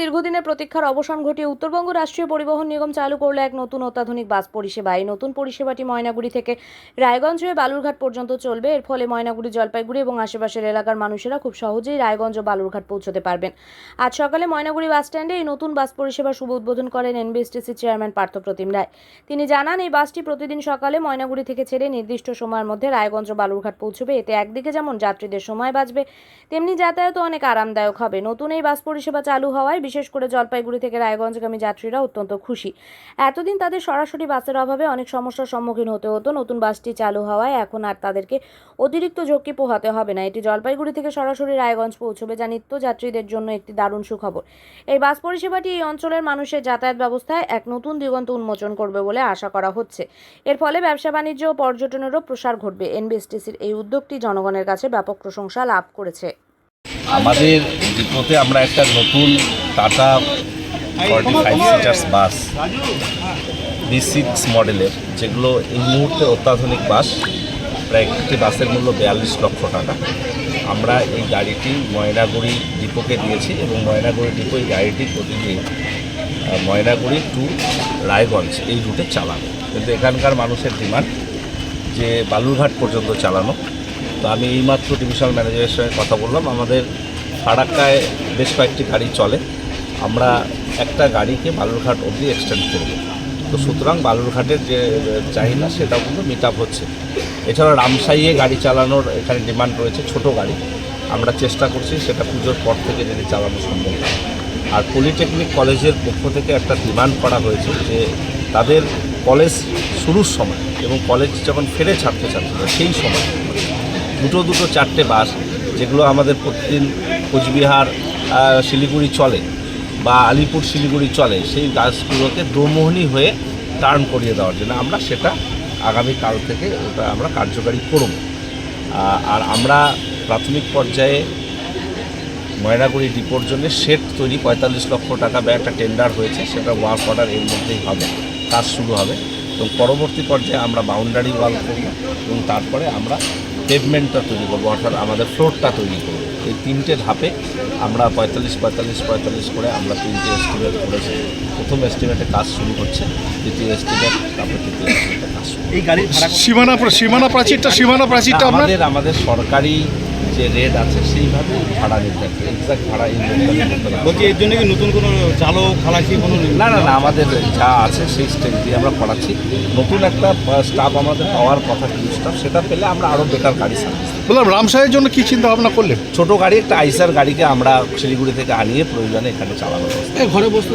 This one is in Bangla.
দীর্ঘদিনের প্রতীক্ষার অবসান ঘটিয়ে উত্তরবঙ্গ রাষ্ট্রীয় পরিবহন নিগম চালু করল এক নতুন অত্যাধুনিক বাস পরিষেবা। এই নতুন পরিষেবাটি ময়নাগুড়ি থেকে রায়গঞ্জ হয়ে বালুরঘাট পর্যন্ত চলবে। এর ফলে ময়নাগুড়ি, জলপাইগুড়ি এবং আশেপাশের এলাকার মানুষেরা খুব সহজেই রায়গঞ্জ ও বালুরঘাট পৌঁছতে পারবেন। আজ সকালে ময়নাগুড়ি বাস স্ট্যান্ডে এই নতুন বাস পরিষেবা শুভ উদ্বোধন করেন এনবিএসটিসি চেয়ারম্যান পার্থপ্রতিম রায়। তিনি জানান, এই বাসটি প্রতিদিন সকালে ময়নাগুড়ি থেকে ছেড়ে নির্দিষ্ট সময়ের মধ্যে রায়গঞ্জ ও বালুরঘাট পৌঁছবে। এতে একদিকে যেমন যাত্রীদের সময় বাঁচবে, তেমনি যাতায়াতও অনেক আরামদায়ক হবে। নতুন এই বাস পরিষেবা চালু হওয়ায় বিশেষ করে জলপাইগুড়ি থেকে রায়গঞ্জগামী যাত্রীরা অত্যন্ত খুশি। এতদিন তাদের সরাসরি বাসের অভাবে অনেক সমস্যার সম্মুখীন হতে হতো। নতুন বাসটি চালু হওয়ায় এখন আর তাদেরকে অতিরিক্ত ঝক্কি পোহাতে হবে না। এটি জলপাইগুড়ি থেকে সরাসরি রায়গঞ্জ পৌঁছবে, যা নিত্য যাত্রীদের জন্য একটি দারুণ সুখবর। এই বাস পরিষেবাটি এই অঞ্চলের মানুষের যাতায়াত ব্যবস্থায় এক নতুন দিগন্ত উন্মোচন করবে বলে আশা করা হচ্ছে। এর ফলে ব্যবসা, বাণিজ্য ও পর্যটনেরও প্রসার ঘটবে। এনবিএসটিসির এই উদ্যোগটি জনগণের কাছে ব্যাপক প্রশংসা লাভ করেছে। আমাদের আমরা একটা নতুন Tata forty five seaters bus B six মডেলের যেগুলো এই মুহূর্তে অত্যাধুনিক বাস, প্রায় একটি বাসের মূল্য বিয়াল্লিশ লক্ষ টাকা। আমরা এই গাড়িটি ময়নাগুড়ি ডিপোকে দিয়েছি এবং ময়নাগুড়ি ডিপো এই গাড়িটি প্রতিদিন ময়নাগুড়ি টু রায়গঞ্জ এই রুটে চালানো। কিন্তু এখানকার মানুষের ডিমান্ড যে বালুরঘাট পর্যন্ত চালানো। তো আমি এইমাত্র ডিভিশনাল ম্যানেজারের সঙ্গে কথা বললাম। আমাদের ফারাক্কায় বেশ কয়েকটি গাড়ি চলে। আমরা একটা গাড়িকে বালুরঘাট অবধি এক্সটেন্ড করব। তো সুতরাং বালুরঘাটের যে চাহিদা সেটাও কিন্তু মিট আপ হচ্ছে। এছাড়া রামসাইয়ে গাড়ি চালানোর এখানে ডিমান্ড রয়েছে ছোট গাড়ি। আমরা চেষ্টা করছি সেটা পুজোর পর থেকে যদি চালানো সম্ভব আর পলিটেকনিক কলেজের পক্ষ থেকে একটা ডিমান্ড করা হয়েছে যে, তাদের কলেজ শুরুর সময় এবং কলেজ যখন ফেরে ছাত্রছাত্রীরা সেই সময় দুটো দুটো চারটে বাস, যেগুলো আমাদের প্রতিদিন কোচবিহার শিলিগুড়ি চলে বা আলিপুর শিলিগুড়ি চলে, সেই বাসগুলোকে দোমোহনী হয়ে টার্ন করিয়ে দেওয়ার জন্য আমরা সেটা আগামী কাল থেকে ওটা আমরা কার্যকারী করব। আর আমরা প্রাথমিক পর্যায়ে ময়নাগুড়ি ডিপোর জন্য সেট তৈরি পঁয়তাল্লিশ লক্ষ টাকা ব্যয় একটা টেন্ডার হয়েছে, সেটা ওয়ার্ক অর্ডার এর মধ্যেই হবে, কাজ শুরু হবে। এবং পরবর্তী পর্যায়ে আমরা বাউন্ডারি ওয়াল করব এবং তারপরে আমরা পেভমেন্টটা তৈরি করব, অর্থাৎ আমাদের ফ্লোরটা তৈরি করব। এই তিনটে ধাপে আমরা পঁয়তাল্লিশ পঁয়তাল্লিশ পঁয়তাল্লিশ করে আমরা তিনটি এস্টিমেট করেছি। প্রথম এস্টিমেটে কাজ শুরু হচ্ছে দ্বিতীয় এস্টিমেট তারপরে তৃতীয় এস্টিমেটে কাজ শুরু এই গাড়ির সীমানা সীমানা প্রাচীরটা সীমানা প্রাচীরটা আমাদের আমাদের সরকারি যে রেট আছে সেইভাবে ভাড়া নির্ধারিত এক্সাক্ট ভাড়া বলছি এর জন্য কি নতুন কোনো চালক খালাসি কোনো না না না আমাদের যা আছে সেই স্টেজ দিয়ে আমরা করাচ্ছি। নতুন একটা স্টাফ আমাদের পাওয়ার কথা কি স্টাফ সেটা পেলে আমরা আরও বেটার গাড়ি সার্ভিস। বললাম রামসাহের জন্য কি চিন্তা ভাবনা করলেন ছোট গাড়ি একটা আইসার গাড়িকে আমরা শিলিগুড়ি থেকে আনিয়ে প্রয়োজনে এখানে চালানো ঘরে বসতে